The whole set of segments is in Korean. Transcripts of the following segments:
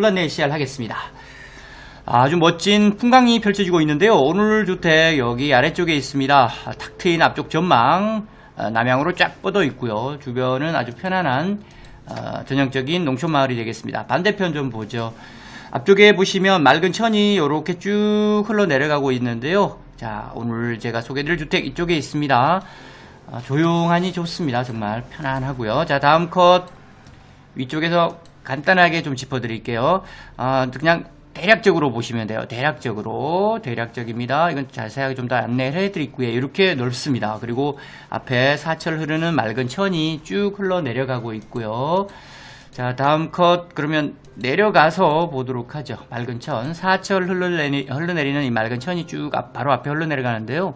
흘러내셔야 하겠습니다. 아주 멋진 풍광이 펼쳐지고 있는데요. 오늘 주택 여기 아래쪽에 있습니다. 탁 트인 앞쪽 전망 어, 남향으로 쫙 뻗어 있고요. 주변은 아주 편안한 어, 전형적인 농촌 마을이 되겠습니다. 반대편 좀 보죠. 앞쪽에 보시면 맑은 천이 이렇게 쭉 흘러 내려가고 있는데요. 자, 오늘 제가 소개드릴 주택 이쪽에 있습니다. 아, 조용하니 좋습니다. 정말 편안하고요. 자, 다음 컷 위쪽에서 간단하게 좀 짚어드릴게요. 아, 그냥 대략적으로 보시면 돼요. 대략적으로 대략적입니다. 이건 자세하게 좀 더 안내를 해드리고요. 이렇게 넓습니다. 그리고 앞에 사철 흐르는 맑은 천이 쭉 흘러 내려가고 있고요. 자, 다음 컷 그러면 내려가서 보도록 하죠. 맑은 천 사철 흘러내리, 흘러내리는 이 맑은 천이 쭉 앞, 바로 앞에 흘러내려가는데요.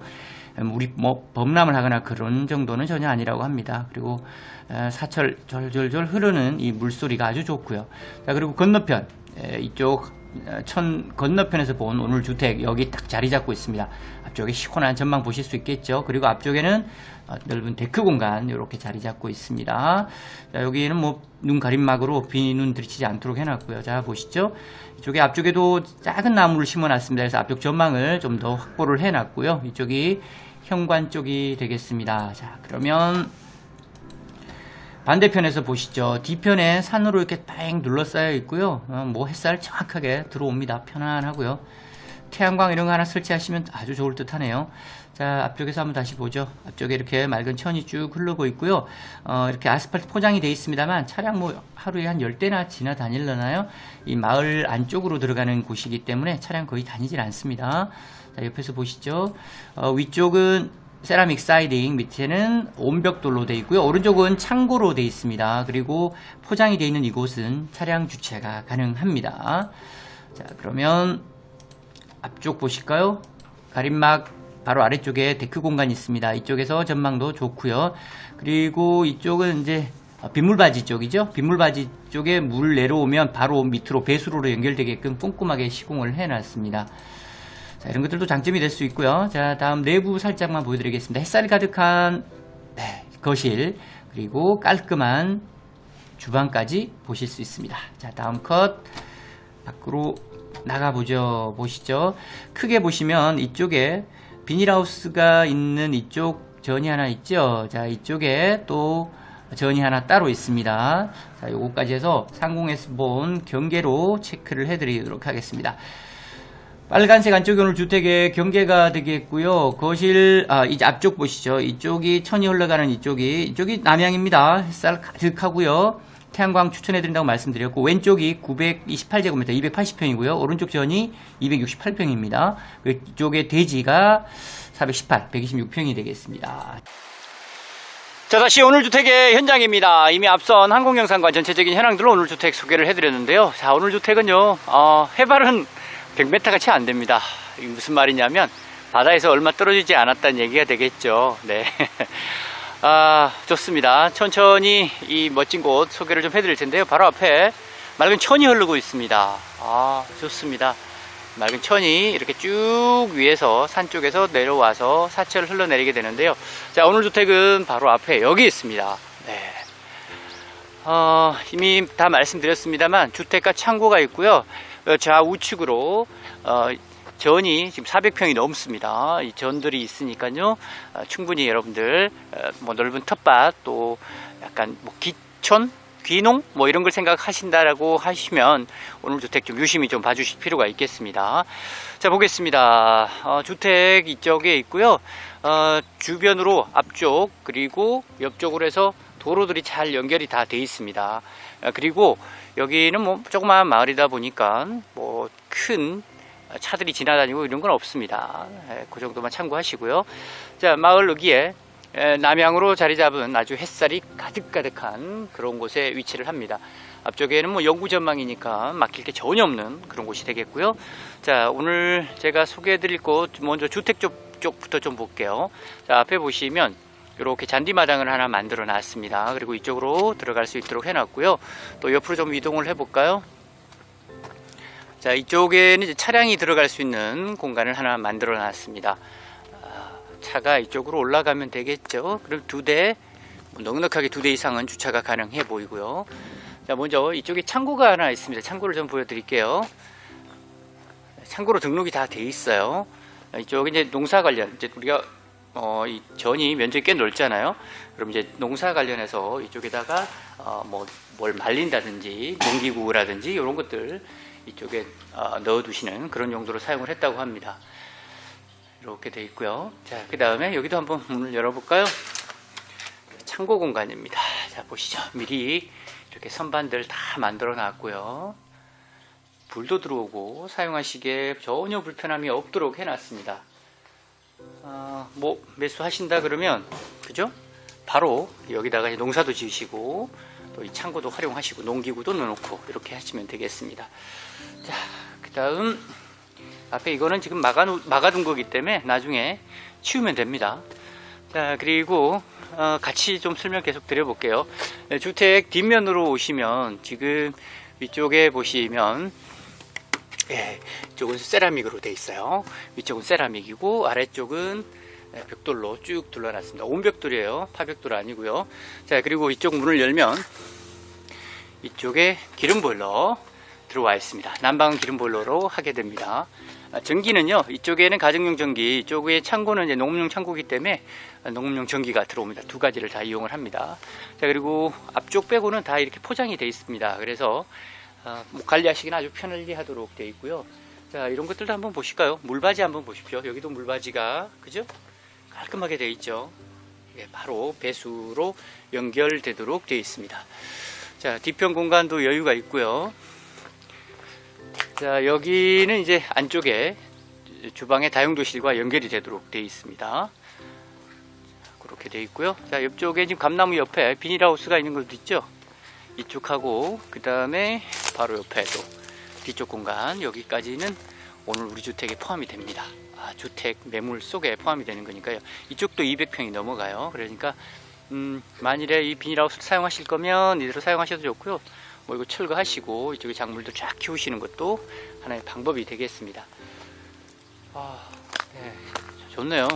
음, 우리 뭐 범람을 하거나 그런 정도는 전혀 아니라고 합니다. 그리고 에, 사철 절절절 흐르는 이 물소리가 아주 좋고요. 자 그리고 건너편 에, 이쪽 어, 천 건너편에서 본 오늘 주택 여기 딱 자리 잡고 있습니다. 앞쪽에 시원한 전망 보실 수 있겠죠. 그리고 앞쪽에는 어, 넓은 데크 공간 이렇게 자리 잡고 있습니다. 자, 여기는 뭐 눈 가림막으로 비눈 들이치지 않도록 해놨고요. 자 보시죠. 이쪽에 앞쪽에도 작은 나무를 심어놨습니다. 그래서 앞쪽 전망을 좀 더 확보를 해놨고요. 이쪽이 현관 쪽이 되겠습니다. 자 그러면 반대편에서 보시죠. 뒤편에 산으로 이렇게 뺑 둘러싸여 있고요. 어, 뭐 햇살 정확하게 들어옵니다. 편안하고요. 태양광 이런 거 하나 설치하시면 아주 좋을 듯 하네요. 자, 앞쪽에서 한번 다시 보죠. 앞쪽에 이렇게 맑은 천이 쭉 흐르고 있고요. 어, 이렇게 아스팔트 포장이 되어 있습니다만 차량 뭐 하루에 한 10대나 지나다닐려나요? 이 마을 안쪽으로 들어가는 곳이기 때문에 차량 거의 다니질 않습니다. 자, 옆에서 보시죠. 어, 위쪽은 세라믹 사이딩 밑에는 온벽돌로 되어 있고요. 오른쪽은 창고로 되어 있습니다. 그리고 포장이 되어 있는 이곳은 차량 주차가 가능합니다. 자, 그러면 앞쪽 보실까요? 가림막 바로 아래쪽에 데크 공간이 있습니다. 이쪽에서 전망도 좋고요. 그리고 이쪽은 이제 빗물바지 쪽이죠. 빗물바지 쪽에 물 내려오면 바로 밑으로 배수로로 연결되게끔 꼼꼼하게 시공을 해놨습니다. 자, 이런 것들도 장점이 될 수 있고요. 자, 다음 내부 살짝만 보여드리겠습니다. 햇살이 가득한 네, 거실 그리고 깔끔한 주방까지 보실 수 있습니다. 자, 다음 컷 밖으로 나가보죠. 보시죠. 크게 보시면 이쪽에 비닐하우스가 있는 이쪽 전이 하나 있죠. 자, 이쪽에 또 전이 하나 따로 있습니다. 자, 요거까지 해서 상공에서 본 경계로 체크를 해드리도록 하겠습니다. 빨간색 안쪽이 오늘 주택의 경계가 되겠고요. 거실 아 이제 앞쪽 보시죠. 이쪽이 천이 흘러가는 이쪽이 이쪽이 남향입니다. 햇살 가득하고요. 태양광 추천해드린다고 말씀드렸고 왼쪽이 928제곱미터 280평이고요. 오른쪽 전이 268평입니다. 이쪽에 대지가 418, 126평이 되겠습니다. 자 다시 오늘 주택의 현장입니다. 이미 앞선 항공영상과 전체적인 현황들로 오늘 주택 소개를 해드렸는데요. 자 오늘 주택은요 어, 해발은 100m가 채 안 됩니다. 이게 무슨 말이냐면 바다에서 얼마 떨어지지 않았다는 얘기가 되겠죠. 네. 아, 좋습니다. 천천히 이 멋진 곳 소개를 좀 해드릴 텐데요. 바로 앞에 맑은 천이 흐르고 있습니다. 아, 좋습니다. 맑은 천이 이렇게 쭉 위에서 산 쪽에서 내려와서 사철을 흘러내리게 되는데요. 자, 오늘 주택은 바로 앞에 여기 있습니다. 네. 어, 이미 다 말씀드렸습니다만 주택과 창고가 있고요. 어, 좌우측으로 어, 전이 지금 400평이 넘습니다. 이 전들이 있으니까요. 어, 충분히 여러분들 어, 뭐 넓은 텃밭 또 약간 뭐 기촌 귀농 뭐 이런 걸 생각하신다라고 하시면 오늘 주택 좀 유심히 좀 봐주실 필요가 있겠습니다. 자 보겠습니다. 어, 주택 이쪽에 있고요. 어, 주변으로 앞쪽 그리고 옆쪽으로 해서 도로들이 잘 연결이 다 돼 있습니다. 어, 그리고 여기는 뭐 조그마한 마을이다 보니까 뭐큰 차들이 지나다니고 이런 건 없습니다. 예, 그 정도만 참고하시고요. 자, 마을 여기에 에, 남향으로 자리 잡은 아주 햇살이 가득가득한 그런 곳에 위치를 합니다. 앞쪽에는 뭐 영구 전망이니까 막힐 게 전혀 없는 그런 곳이 되겠고요. 자, 오늘 제가 소개해 드릴 곳 먼저 주택 쪽, 쪽부터 좀 볼게요. 자, 앞에 보시면 이렇게 잔디마당을 하나 만들어 놨습니다. 그리고 이쪽으로 들어갈 수 있도록 해놨고요. 또 옆으로 좀 이동을 해볼까요? 자, 이쪽에는 이제 차량이 들어갈 수 있는 공간을 하나 만들어 놨습니다. 아, 차가 이쪽으로 올라가면 되겠죠. 그럼 두 대, 뭐 넉넉하게 두 대 이상은 주차가 가능해 보이고요. 자, 먼저 이쪽에 창고가 하나 있습니다. 창고를 좀 보여드릴게요. 창고로 등록이 다 돼 있어요. 이쪽에 이제 농사 관련, 이제 우리가 어, 이 전이 면적이 꽤 넓잖아요. 그럼 이제 농사 관련해서 이쪽에다가 어, 뭐뭘 말린다든지 농기구라든지 이런 것들 이쪽에 어, 넣어두시는 그런 용도로 사용을 했다고 합니다. 이렇게 돼 있고요. 자, 그 다음에 여기도 한번 문을 열어볼까요? 창고 공간입니다. 자, 보시죠. 미리 이렇게 선반들 다 만들어 놨고요. 불도 들어오고 사용하시기에 전혀 불편함이 없도록 해놨습니다. 아, 뭐 매수하신다 그러면 그죠? 바로 여기다가 농사도 지으시고 또 이 창고도 활용하시고 농기구도 넣어놓고 이렇게 하시면 되겠습니다. 자, 그 다음 앞에 이거는 지금 막아 막아둔 거기 때문에 나중에 치우면 됩니다. 자, 그리고 어, 같이 좀 설명 계속 드려볼게요. 네, 주택 뒷면으로 오시면 지금 위쪽에 보시면 예, 이쪽은 세라믹으로 돼 있어요. 위쪽은 세라믹이고 아래쪽은 예, 벽돌로 쭉 둘러놨습니다. 온벽돌이에요. 파벽돌 아니고요. 자, 그리고 이쪽 문을 열면 이쪽에 기름 보일러 들어와 있습니다. 난방 기름 보일러로 하게 됩니다. 아, 전기는요, 이쪽에는 가정용 전기, 이쪽에 창고는 이제 농업용 창고이기 때문에 농업용 전기가 들어옵니다. 두 가지를 다 이용을 합니다. 자, 그리고 앞쪽 빼고는 다 이렇게 포장이 되어 있습니다. 그래서 어, 뭐 관리하시기는 아주 편리하도록 되어 있고요. 자, 이런 것들도 한번 보실까요? 물바지 한번 보십시오. 여기도 물바지가, 그죠? 깔끔하게 되어 있죠. 예, 바로 배수로 연결되도록 되어 있습니다. 자, 뒤편 공간도 여유가 있고요. 자, 여기는 이제 안쪽에 주방의 다용도실과 연결이 되도록 되어 있습니다. 자, 그렇게 되어 있고요. 자, 옆쪽에 지금 감나무 옆에 비닐하우스가 있는 것도 있죠. 이쪽하고 그 다음에 바로 옆에도 뒤쪽 공간 여기까지는 오늘 우리 주택에 포함이 됩니다. 아, 주택 매물 속에 포함이 되는 거니까요. 이쪽도 200평이 넘어가요. 그러니까 음, 만일에 이 비닐하우스를 사용하실 거면 이대로 사용하셔도 좋고요. 뭐 이거 철거하시고 이쪽에 작물도 쫙 키우시는 것도 하나의 방법이 되겠습니다. 아, 네, 좋네요.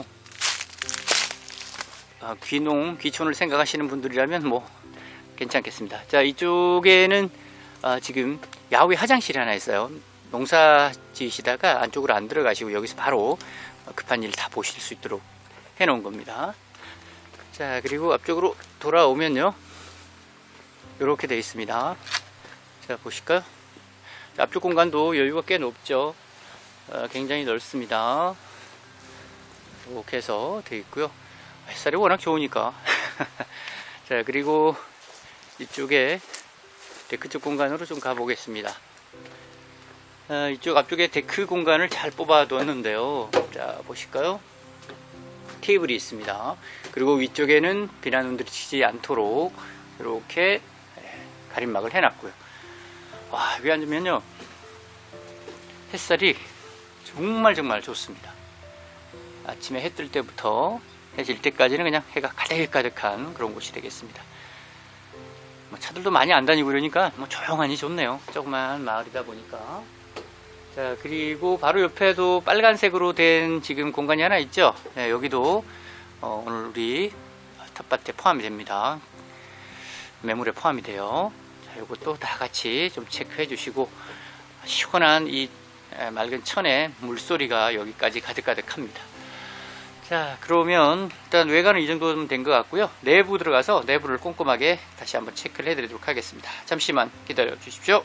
아, 귀농, 귀촌을 생각하시는 분들이라면 뭐 괜찮겠습니다. 자, 이쪽에는 아, 지금 야외 화장실이 하나 있어요. 농사 지으시다가 안쪽으로 안 들어가시고 여기서 바로 급한 일 다 보실 수 있도록 해 놓은 겁니다. 자, 그리고 앞쪽으로 돌아오면요. 이렇게 되어 있습니다. 자, 보실까요? 자, 앞쪽 공간도 여유가 꽤 높죠. 어, 굉장히 넓습니다. 이렇게 해서 되어 있고요. 햇살이 워낙 좋으니까. 자, 그리고 이쪽에 데크 쪽 공간으로 좀 가보겠습니다. 아, 이쪽 앞쪽에 데크 공간을 잘 뽑아 두었는데요. 자, 보실까요? 테이블이 있습니다. 그리고 위쪽에는 비난운들이 치지 않도록 이렇게 가림막을 해놨고요. 와, 여기 앉으면요. 햇살이 정말 정말 좋습니다. 아침에 해 뜰 때부터 해 질 때까지는 그냥 해가 가득가득한 그런 곳이 되겠습니다. 뭐 차들도 많이 안 다니고 이러니까 뭐 조용하니 좋네요. 조그만 마을이다 보니까. 자, 그리고 바로 옆에도 빨간색으로 된 지금 공간이 하나 있죠. 네, 여기도 어, 오늘 우리 텃밭에 포함이 됩니다. 매물에 포함이 돼요. 자, 이것도 다 같이 좀 체크해 주시고 시원한 이 에, 맑은 천의 물소리가 여기까지 가득가득합니다. 자, 그러면 일단 외관은 이 정도면 된 것 같고요. 내부 들어가서 내부를 꼼꼼하게 다시 한번 체크를 해드리도록 하겠습니다. 잠시만 기다려 주십시오.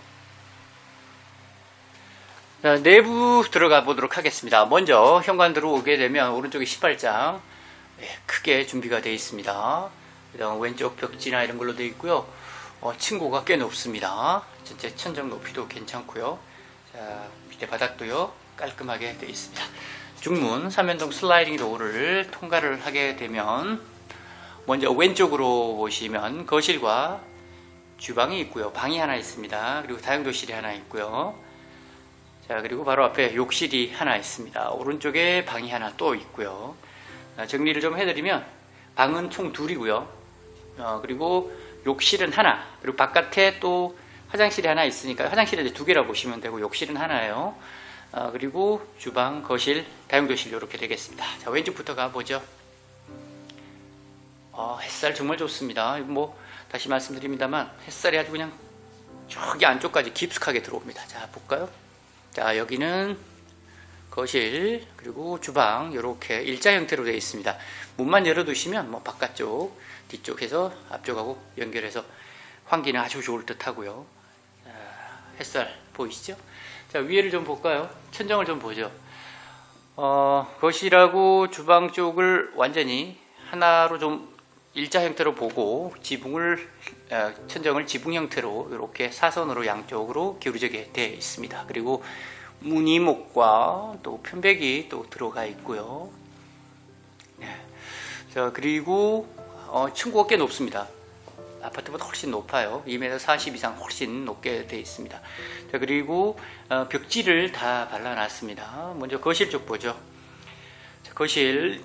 자, 내부 들어가 보도록 하겠습니다. 먼저 현관 들어오게 되면 오른쪽에 신발장 네, 크게 준비가 되어 있습니다. 그다음 왼쪽 벽지나 이런 걸로 되어 있고요. 어, 층고가 꽤 높습니다. 전체 천정 높이도 괜찮고요. 자, 밑에 바닥도요 깔끔하게 되어 있습니다. 중문 삼연동 슬라이딩 도어를 통과를 하게 되면 먼저 왼쪽으로 보시면 거실과 주방이 있고요. 방이 하나 있습니다. 그리고 다용도실이 하나 있고요. 자, 그리고 바로 앞에 욕실이 하나 있습니다. 오른쪽에 방이 하나 또 있고요. 아, 정리를 좀 해드리면 방은 총 둘이고요. 어, 그리고 욕실은 하나, 그리고 바깥에 또 화장실이 하나 있으니까 화장실은 두 개라 보시면 되고 욕실은 하나예요. 어, 그리고 주방, 거실, 다용도실 이렇게 되겠습니다. 자, 왼쪽부터 가보죠. 어, 햇살 정말 좋습니다. 뭐 다시 말씀드립니다만 햇살이 아주 그냥 저기 안쪽까지 깊숙하게 들어옵니다. 자, 볼까요? 자, 여기는 거실 그리고 주방 이렇게 일자 형태로 되어 있습니다. 문만 열어두시면 뭐 바깥쪽, 뒤쪽에서 앞쪽하고 연결해서 환기는 아주 좋을 듯 하고요. 자, 햇살 보이시죠? 자, 위에를 좀 볼까요? 천정을 좀 보죠. 어, 거실하고 주방 쪽을 완전히 하나로 좀 일자 형태로 보고 지붕을 어, 천정을 지붕 형태로 이렇게 사선으로 양쪽으로 기울어지게 되어 있습니다. 그리고 무늬목과 또 편백이 또 들어가 있고요. 네. 자 그리고 어, 층고가 꽤 높습니다. 아파트보다 훨씬 높아요. 2m 40 이상 훨씬 높게 되어 있습니다. 자 그리고 어, 벽지를 다 발라놨습니다. 먼저 거실 쪽 보죠. 자, 거실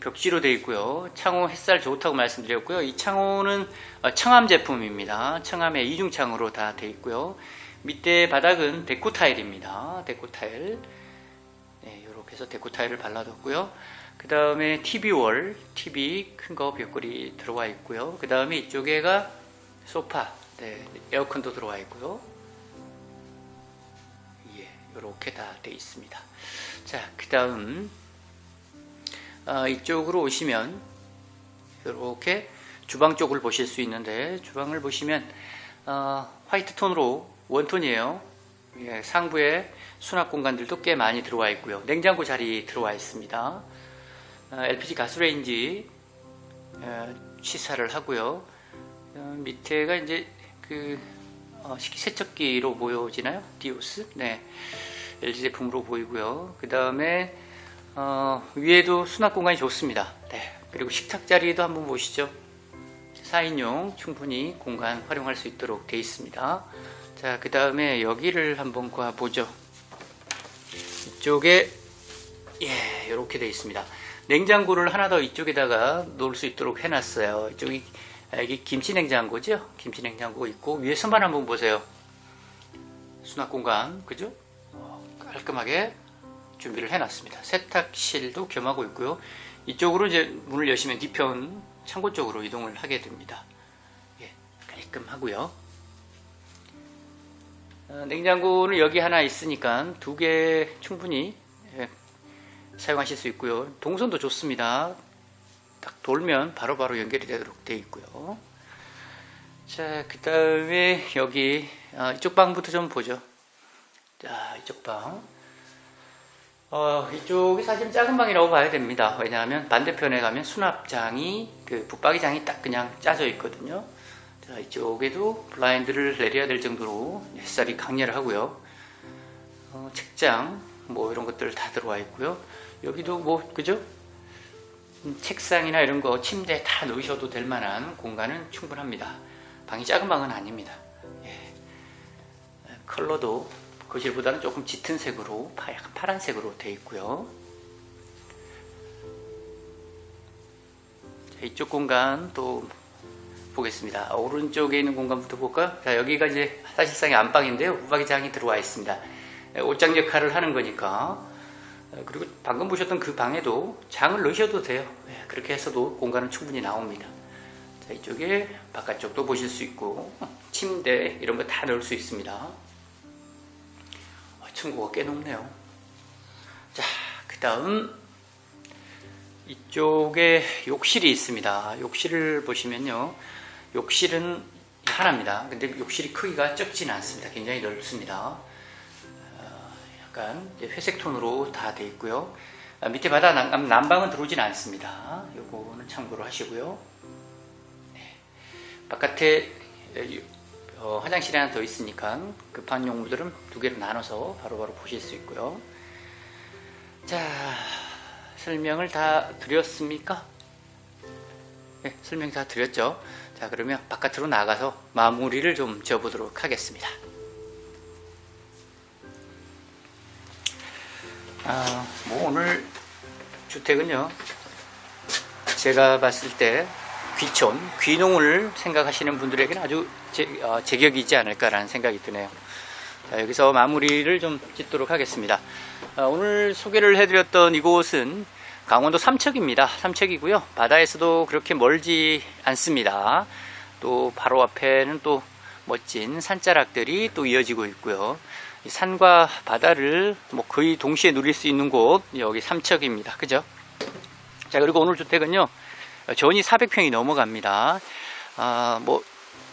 벽지로 되어 있고요. 창호 햇살 좋다고 말씀드렸고요. 이 창호는 어, 청암 제품입니다. 청암의 이중창으로 다 되어 있고요. 밑에 바닥은 데코 타일입니다. 데코 타일. 네, 이렇게 해서 데코 타일을 발라뒀고요. 그 다음에 TV 월, TV 큰 거 벽걸이 들어와 있고요. 그 다음에 이쪽에가 소파, 네, 에어컨도 들어와 있고요. 예, 이렇게 다 되어 있습니다. 자, 그 다음 아, 이쪽으로 오시면 이렇게 주방 쪽을 보실 수 있는데 주방을 보시면 어, 화이트 톤으로 원톤이에요. 예, 상부에 수납 공간들도 꽤 많이 들어와 있고요. 냉장고 자리 들어와 있습니다. 어, LPG 가스레인지 어, 시사를 하고요. 어, 밑에가 이제 그 어, 식기세척기로 보여지나요? 디오스? 네, LG 제품으로 보이고요. 그 다음에 어, 위에도 수납 공간이 좋습니다. 네. 그리고 식탁 자리도 한번 보시죠. 4인용 충분히 공간 활용할 수 있도록 되어 있습니다. 자, 그 다음에 여기를 한번 보죠. 이쪽에, 예, 이렇게 되어 있습니다. 냉장고를 하나 더 이쪽에다가 놓을 수 있도록 해놨어요. 이쪽이, 아, 이게 김치 냉장고죠? 김치 냉장고 있고, 위에 선반 한번 보세요. 수납 공간, 그죠? 어, 깔끔하게 준비를 해놨습니다. 세탁실도 겸하고 있고요. 이쪽으로 이제 문을 여시면 뒤편 창고 쪽으로 이동을 하게 됩니다. 예, 깔끔하고요. 어, 냉장고는 여기 하나 있으니까 두 개 충분히 예, 사용하실 수 있고요. 동선도 좋습니다. 딱 돌면 바로바로 연결이 되도록 되어 있고요. 자, 그 다음에 여기 어, 이쪽 방부터 좀 보죠. 자, 이쪽 방. 어, 이쪽이 사실 작은 방이라고 봐야 됩니다. 왜냐하면 반대편에 가면 수납장이, 그 붙박이장이 딱 그냥 짜져 있거든요. 자, 이쪽에도 블라인드를 내려야 될 정도로 햇살이 강렬 하고요. 어, 책장, 뭐 이런 것들 다 들어와 있고요. 여기도 뭐, 그죠? 음, 책상이나 이런 거, 침대 다 놓으셔도 될 만한 공간은 충분합니다. 방이 작은 방은 아닙니다. 예. 컬러도 거실보다는 조금 짙은 색으로 파- 약간 파란색으로 되어 있고요. 자, 이쪽 공간 또 보겠습니다. 오른쪽에 있는 공간부터 볼까요? 자, 여기가 이제 사실상의 안방인데요. 우박이장이 들어와 있습니다. 예, 옷장 역할을 하는 거니까. 어, 그리고 방금 보셨던 그 방에도 장을 넣으셔도 돼요. 예, 그렇게 해서도 공간은 충분히 나옵니다. 자, 이쪽에 바깥쪽도 보실 수 있고, 침대 이런 거 다 넣을 수 있습니다. 어, 층고가 꽤 높네요. 자, 그 다음 이쪽에 욕실이 있습니다. 욕실을 보시면요. 욕실은 하나입니다. 근데 욕실이 크기가 적진 않습니다. 굉장히 넓습니다. 어, 약간 회색 톤으로 다 돼 있고요. 아, 밑에 바다 난, 난방은 들어오진 않습니다. 요거는 참고로 하시고요. 네. 바깥에 어, 화장실이 하나 더 있으니까 급한 용물들은 두 개로 나눠서 바로 바로 보실 수 있고요. 자, 설명을 다 드렸습니까? 네, 설명 다 드렸죠. 자, 그러면 바깥으로 나가서 마무리를 좀 지어보도록 하겠습니다. 아, 뭐 오늘 주택은요, 제가 봤을 때 귀촌, 귀농을 생각하시는 분들에게는 아주 제, 어, 제격이 있지 않을까라는 생각이 드네요. 자, 여기서 마무리를 좀 짓도록 하겠습니다. 어, 오늘 소개를 해드렸던 이곳은 강원도 삼척입니다. 삼척이고요. 바다에서도 그렇게 멀지 않습니다. 또 바로 앞에는 또 멋진 산자락들이 또 이어지고 있고요. 이 산과 바다를 뭐 거의 동시에 누릴 수 있는 곳 여기 삼척입니다. 그죠? 자 그리고 오늘 주택은요 전이 400평이 넘어갑니다. 아, 뭐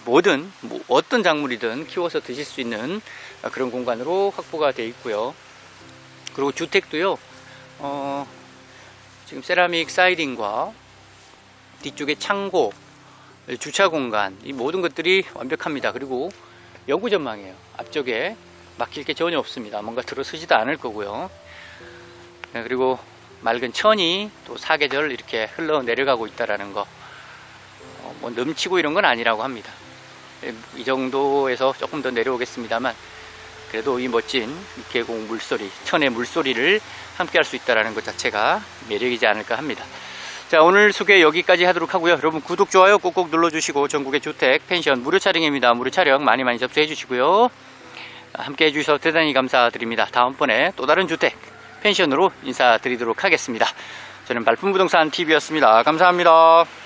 뭐든 뭐 어떤 작물이든 키워서 드실 수 있는 그런 공간으로 확보가 되어 있고요. 그리고 주택도요. 어, 지금 세라믹 사이딩과 뒤쪽에 창고, 주차 공간 이 모든 것들이 완벽합니다. 그리고 영구 전망이에요. 앞쪽에 막힐 게 전혀 없습니다. 뭔가 들어서지도 않을 거고요. 네, 그리고 맑은 천이 또 사계절 이렇게 흘러 내려가고 있다라는 거. 어, 뭐 넘치고 이런 건 아니라고 합니다. 예, 이 정도에서 조금 더 내려오겠습니다만 그래도 이 멋진 계곡 물소리, 천의 물소리를 함께 할 수 있다는 것 자체가 매력이지 않을까 합니다. 자, 오늘 소개 여기까지 하도록 하고요. 여러분 구독, 좋아요 꼭꼭 눌러주시고 전국의 주택, 펜션 무료 촬영입니다. 무료 촬영 많이 많이 접수해 주시고요. 함께 해주셔서 대단히 감사드립니다. 다음번에 또 다른 주택, 펜션으로 인사드리도록 하겠습니다. 저는 발품부동산 TV였습니다. 감사합니다.